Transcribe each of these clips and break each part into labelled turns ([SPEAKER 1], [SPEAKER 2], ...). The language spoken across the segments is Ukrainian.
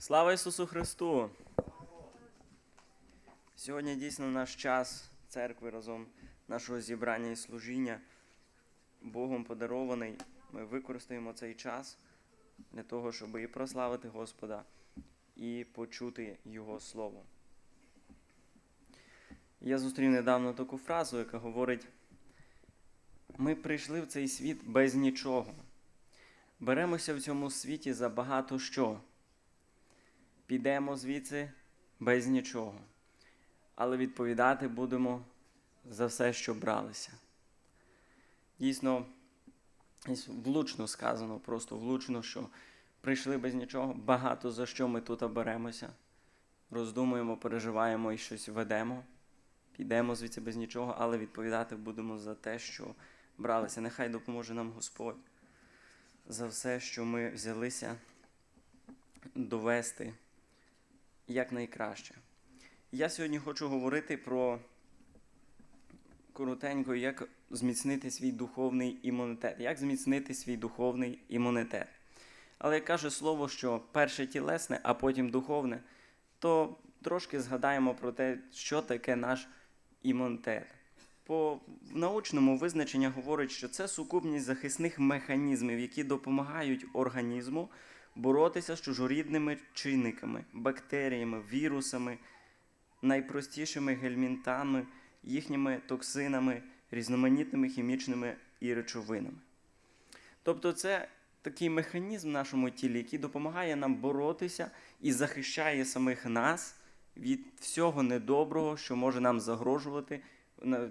[SPEAKER 1] Слава Ісусу Христу! Сьогодні дійсно наш час церкви разом нашого зібрання і служіння Богом подарований. Ми використаємо цей час для того, щоб і прославити Господа, і почути Його Слово. Я зустрів недавно таку фразу, яка говорить: ми прийшли в цей світ без нічого. Беремося в цьому світі за багато що. Підемо звідси без нічого. Але відповідати будемо за все, що бралися. Дійсно, влучно сказано, просто влучно, що прийшли без нічого, багато за що ми тут беремося. Роздумуємо, переживаємо і щось ведемо. Підемо звідси без нічого, але відповідати будемо за те, що бралися. Нехай допоможе нам Господь за все, що ми взялися довести якнайкраще. Я сьогодні хочу говорити про коротенько, як зміцнити свій духовний імунітет. Як зміцнити свій духовний імунітет. Але як каже слово, що перше тілесне, а потім духовне, то трошки згадаємо про те, що таке наш імунітет. По научному визначенню говорить, що це сукупність захисних механізмів, які допомагають організму боротися з чужорідними чинниками, бактеріями, вірусами, найпростішими гельмінтами, їхніми токсинами, різноманітними хімічними і речовинами. Тобто, це такий механізм в нашому тілі, який допомагає нам боротися і захищає самих нас від всього недоброго, що може нам загрожувати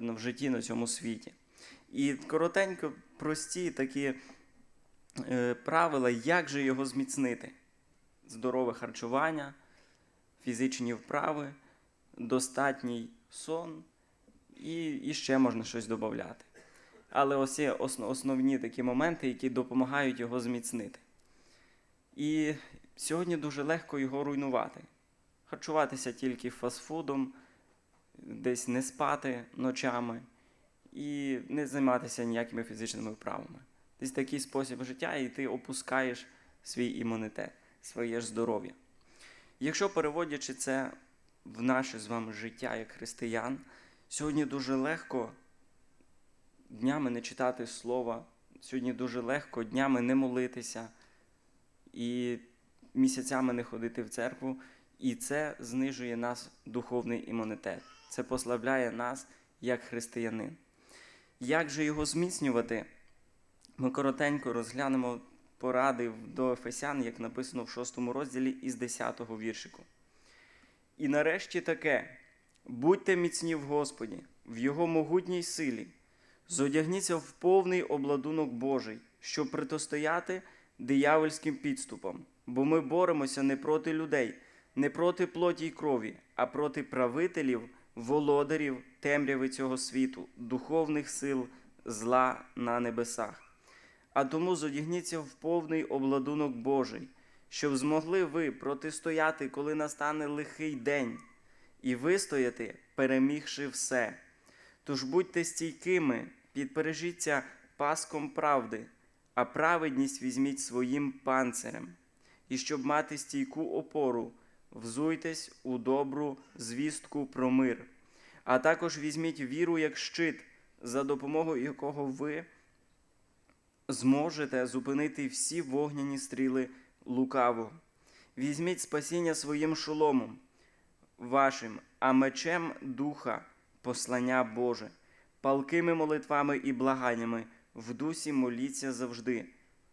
[SPEAKER 1] в житті на цьому світі. І коротенько, прості такі правила, як же його зміцнити: здорове харчування, фізичні вправи, достатній сон, і, і ще можна щось додати. Але ось є основні такі моменти, які допомагають його зміцнити. І сьогодні дуже легко його руйнувати. Харчуватися тільки фастфудом, десь не спати ночами і не займатися ніякими фізичними вправами. Десь такий спосіб життя, і ти опускаєш свій імунітет, своє здоров'я. Якщо переводячи це в наше з вами життя як християн, сьогодні дуже легко днями не читати слова, сьогодні дуже легко днями не молитися і місяцями не ходити в церкву, і це знижує нас духовний імунітет. Це послабляє нас як християнин. Як же його зміцнювати? Ми коротенько розглянемо поради до Ефесян, як написано в 6 розділі із 10 віршику. І нарешті таке: будьте міцні в Господі, в Його могутній силі, зодягніться в повний обладунок Божий, щоб протистояти диявольським підступам, бо ми боремося не проти людей, не проти плоті й крові, а проти правителів, володарів темряви цього світу, духовних сил зла на небесах. А тому зодягніться в повний обладунок Божий, щоб змогли ви протистояти, коли настане лихий день, і вистояти, перемігши все. Тож будьте стійкими, підпережіться паском правди, а праведність візьміть своїм панцирем. І щоб мати стійку опору, взуйтесь у добру звістку про мир, а також візьміть віру як щит, за допомогою якого ви зможете зупинити всі вогняні стріли лукавого. Візьміть спасіння своїм шоломом вашим, а мечем духа, послання Боже, палкими молитвами і благаннями, в дусі моліться завжди.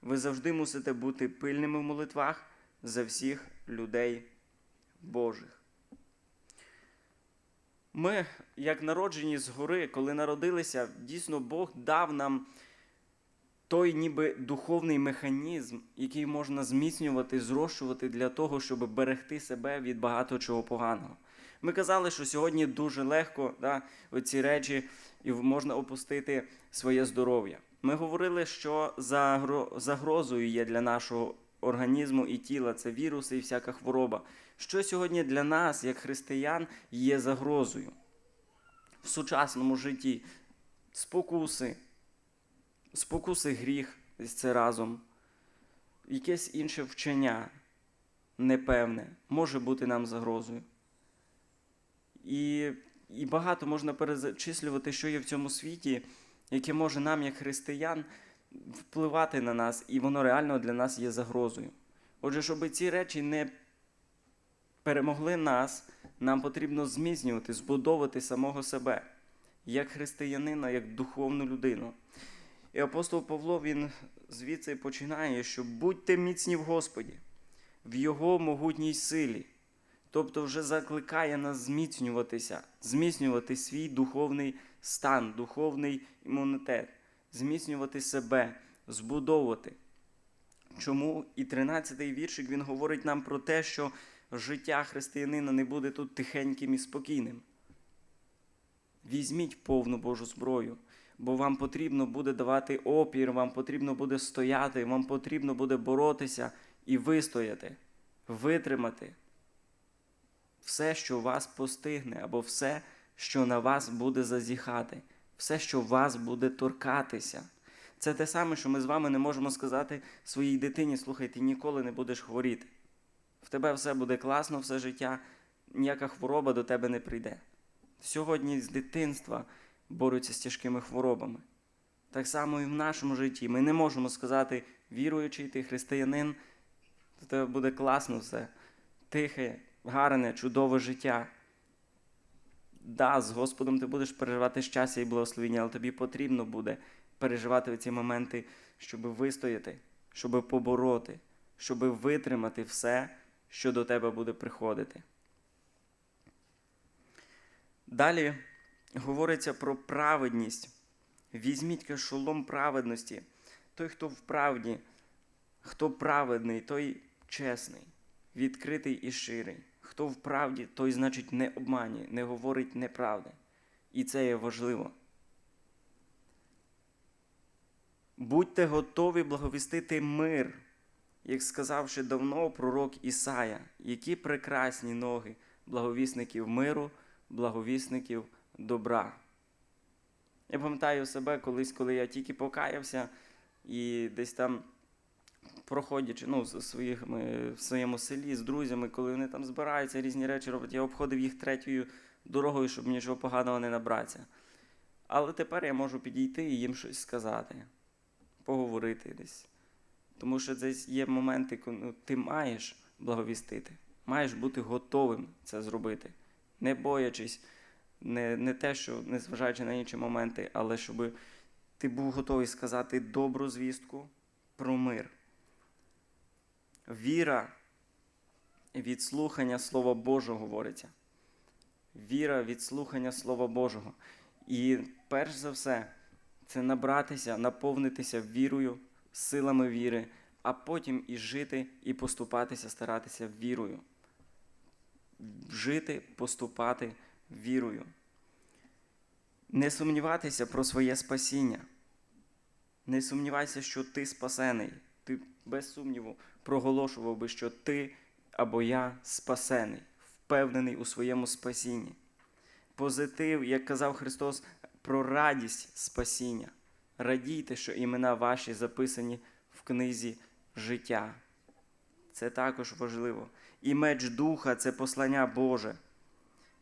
[SPEAKER 1] Ви завжди мусите бути пильними в молитвах за всіх людей Божих. Ми, як народжені згори, коли народилися, дійсно Бог дав нам той ніби духовний механізм, який можна зміцнювати, зрощувати для того, щоб берегти себе від багато чого поганого. Ми казали, що сьогодні дуже легко да, оці речі і можна опустити своє здоров'я. Ми говорили, що загрозою є для нашого організму і тіла це віруси і всяка хвороба. Що сьогодні для нас, як християн, є загрозою в сучасному житті? Спокуси, спокуси гріх, це разом, якесь інше вчення, непевне, може бути нам загрозою. І, і багато можна перечислювати, що є в цьому світі, яке може нам, як християн, впливати на нас, і воно реально для нас є загрозою. Отже, щоб ці речі не перемогли нас, нам потрібно зміцнювати, збудовувати самого себе, як християнина, як духовну людину. І апостол Павло він звідси починає, що будьте міцні в Господі, в Його могутній силі. Тобто вже закликає нас зміцнюватися, зміцнювати свій духовний стан, духовний імунітет, зміцнювати себе, збудовувати. Чому і 13-й віршик він говорить нам про те, що життя християнина не буде тут тихеньким і спокійним. Візьміть повну Божу зброю, бо вам потрібно буде давати опір, вам потрібно буде стояти, вам потрібно буде боротися і вистояти, витримати все, що вас постигне, або все, що на вас буде зазіхати, все, що вас буде торкатися. Це те саме, що ми з вами не можемо сказати своїй дитині, слухай, ти ніколи не будеш хворіти. В тебе все буде класно, все життя, ніяка хвороба до тебе не прийде. Сьогодні з дитинства борються з тяжкими хворобами. Так само і в нашому житті. Ми не можемо сказати, віруючий ти християнин, то тебе буде класно все, тихе, гарне, чудове життя. Да, з Господом ти будеш переживати щастя і благословення, але тобі потрібно буде переживати ці моменти, щоб вистояти, щоб побороти, щоб витримати все, що до тебе буде приходити. Далі говориться про праведність. Візьміть кашолом праведності. Той, хто в правді, хто праведний, той чесний, відкритий і ширий. Хто в правді, той, значить, не обманює, не говорить неправди. І це є важливо. Будьте готові благовістити мир, як сказав ще давно пророк Ісая, які прекрасні ноги благовісників миру, благовісників добра. Я пам'ятаю себе колись, коли я тільки покаявся і десь там, проходячи ну, з своїми, в своєму селі з друзями, коли вони там збираються, різні речі роблять, я обходив їх третьою дорогою, щоб нічого поганого не набратися. Але тепер я можу підійти і їм щось сказати, поговорити десь. Тому що десь є моменти, коли ну, ти маєш благовістити, маєш бути готовим це зробити, не боячись, не, не те, що незважаючи на інші моменти, але щоб ти був готовий сказати добру звістку про мир. Віра від слухання Слова Божого говориться. Віра від слухання Слова Божого. І перш за все, це набратися, наповнитися вірою, силами віри, а потім і жити, і поступатися, старатися вірою. Жити, поступати вірою. Не сумніватися про своє спасіння. Не сумнівайся, що ти спасений. Ти без сумніву проголошував би, що ти або я спасений, впевнений у своєму спасінні. Позитив, як казав Христос, про радість спасіння. Радійте, що імена ваші записані в книзі життя. Це також важливо. І меч духа це послання Боже.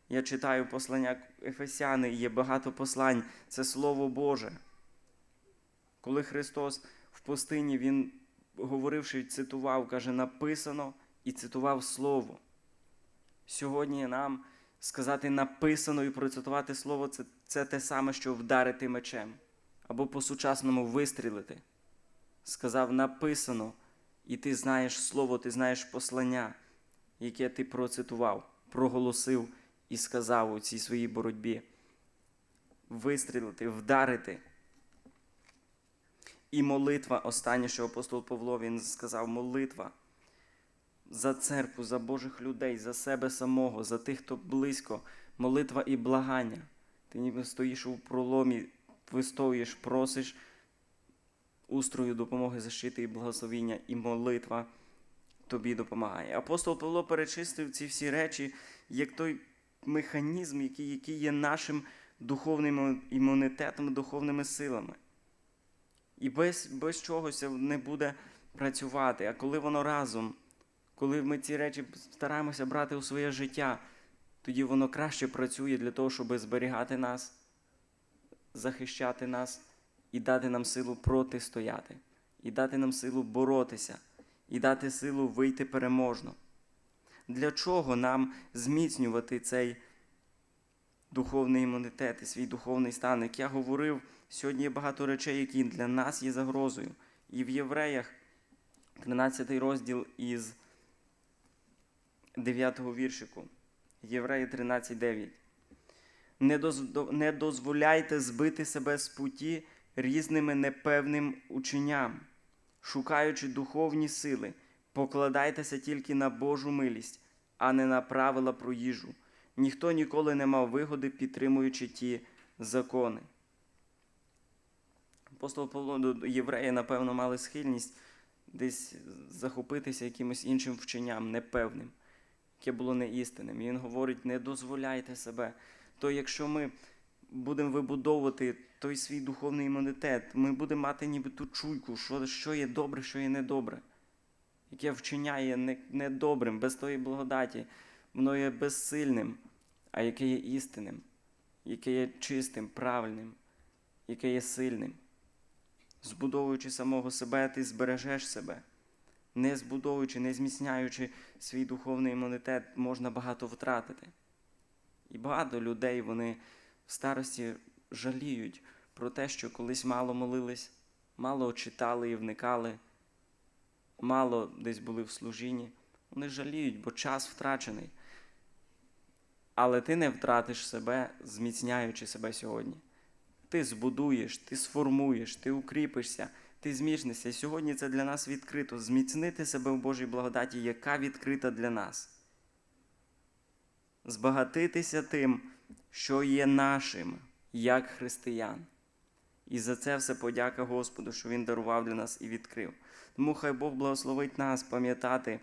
[SPEAKER 1] Я читаю послання Ефесяни, є багато послань, це Слово Боже. Коли Христос в пустині, Він, говоривши, цитував, каже, написано і цитував Слово. Сьогодні нам сказати написано і процитувати Слово це, це те саме, що вдарити мечем, або по-сучасному вистрілити. Сказав написано, і ти знаєш Слово, ти знаєш послання, яке ти процитував, проголосив і сказав у цій своїй боротьбі. Вистрілити, вдарити. І молитва, останнє, що апостол Павло він сказав, молитва за церкву, за Божих людей, за себе самого, за тих, хто близько, молитва і благання. Ти ніби стоїш у проломі, вистоюєш, просиш устрою допомоги защити і благословіння, і молитва тобі допомагає. Апостол Павло перечистив ці всі речі, як той механізм, який, який є нашим духовним імунітетом, духовними силами. І без, без чогось не буде працювати. А коли воно разом, Коли ми ці речі стараємося брати у своє життя, тоді воно краще працює для того, щоб зберігати нас, захищати нас і дати нам силу протистояти, і дати нам силу боротися, і дати силу вийти переможно. Для чого нам зміцнювати цей духовний імунітет і свій духовний стан? Як я говорив, сьогодні є багато речей, які для нас є загрозою. І в Євреях, 13 розділ із 9 віршику. Євреї 13.9. Не, доз- не дозволяйте збити себе з путі різними непевним ученням, шукаючи духовні сили, покладайтеся тільки на Божу милість, а не на правила про їжу. Ніхто ніколи не мав вигоди, підтримуючи ті закони. Апостол Павло до євреї, напевно, мали схильність десь захопитися якимось іншим вченням, непевним, яке було неістинним. І він говорить: не дозволяйте себе. То якщо ми будемо вибудовувати той свій духовний імунітет, ми будемо мати ніби ту чуйку, що, що є добре, що є недобре, яке вчення є недобрим, без тої благодаті, воно є безсильним, а яке є істинним, яке є чистим, правильним, яке є сильним. Збудовуючи самого себе, ти збережеш себе. Не збудовуючи, не зміцняючи свій духовний імунітет, можна багато втратити. І багато людей вони в старості жаліють про те, що колись мало молились, мало читали і вникали, мало десь були в служінні. Вони жаліють, бо час втрачений. Але ти не втратиш себе, зміцняючи себе сьогодні. Ти збудуєш, ти сформуєш, ти укріпишся, ти зміцнишся. І сьогодні це для нас відкрито. Зміцнити себе в Божій благодаті, яка відкрита для нас. Збагатитися тим, що є нашим, як християн. І за це все подяка Господу, що Він дарував для нас і відкрив. Тому хай Бог благословить нас пам'ятати,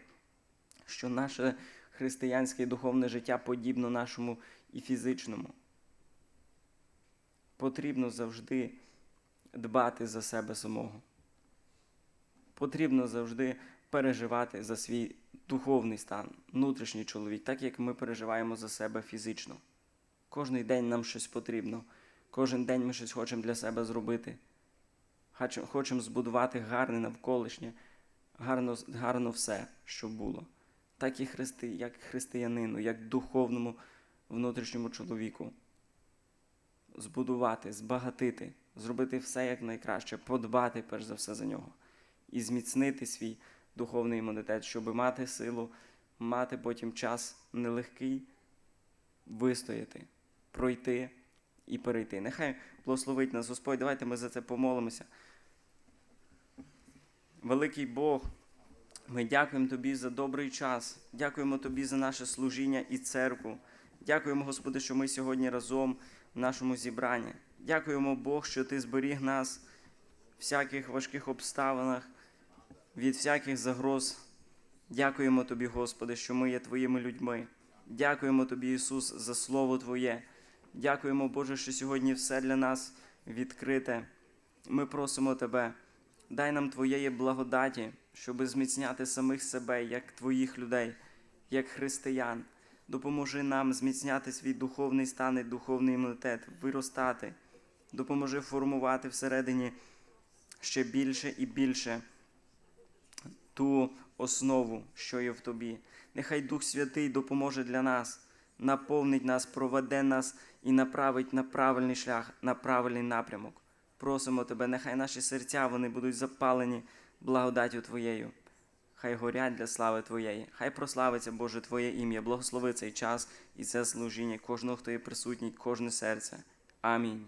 [SPEAKER 1] що наше християнське і духовне життя подібно нашому і фізичному. Потрібно завжди дбати за себе самого. Потрібно завжди переживати за свій духовний стан, внутрішній чоловік, так як ми переживаємо за себе фізично. Кожний день нам щось потрібно, кожен день ми щось хочемо для себе зробити. Хочемо- збудувати гарне навколишнє, гарно, гарно все, що було. Так і христи, як християнину, як духовному внутрішньому чоловіку. Збудувати, збагатити, зробити все як подбати перш за все за нього і зміцнити свій духовний імунітет, щоб мати силу, мати потім час нелегкий вистояти, пройти і перейти. Нехай благословить нас Господь. Давайте ми за це помолимося. Великий Бог, ми дякуємо Тобі за добрий час. Дякуємо Тобі за наше служіння і церкву. Дякуємо, Господи, що ми сьогодні разом в нашому зібранні. Дякуємо Бог, що Ти зберіг нас в всяких важких обставинах, від всяких загроз. Дякуємо Тобі, Господи, що ми є Твоїми людьми. Дякуємо Тобі, Ісус, за Слово Твоє. Дякуємо, Боже, що сьогодні все для нас відкрите. Ми просимо Тебе, дай нам Твоєї благодаті, щоб зміцняти самих себе, як Твоїх людей, як християн. Допоможи нам зміцняти свій духовний стан і духовний імунітет, виростати. Допоможи формувати всередині ще більше і більше ту основу, що є в тобі. Нехай Дух Святий допоможе для нас, наповнить нас, проведе нас і направить на правильний шлях, на правильний напрямок. Просимо тебе, нехай наші серця вони будуть запалені благодаттю Твоєю. Хай горять для слави Твоєї, хай прославиться Боже Твоє ім'я, благослови цей час і це служіння кожного, хто є присутній, кожне серце. Амінь.